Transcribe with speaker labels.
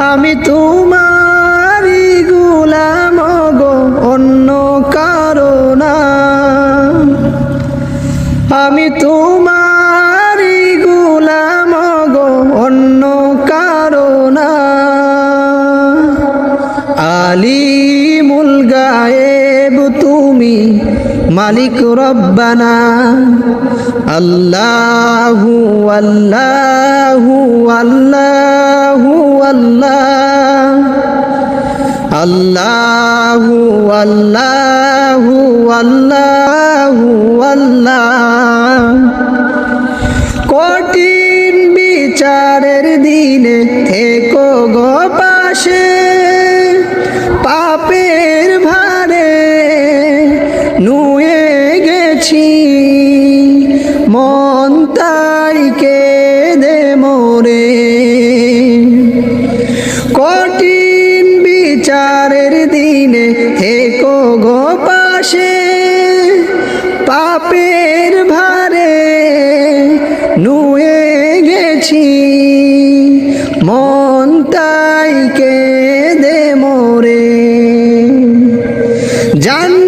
Speaker 1: আমি তোমারি গুলাম গো অন্য কারণা আমি তোমারি গুলাম গো অন্য না। আলিমুল মালিক রব্বানা, আল্লাহু আল্লাহু আল্লাহু আল্লাহ, আল্লাহু আল্লাহু আল্লাহু আল্লাহ। কঠিন বিচারের দিনে থেকো গো পাশে। গো পাশে পাপের ভারে নুয়ে গেছি। মন তাই দে মোরে। জান্নাতি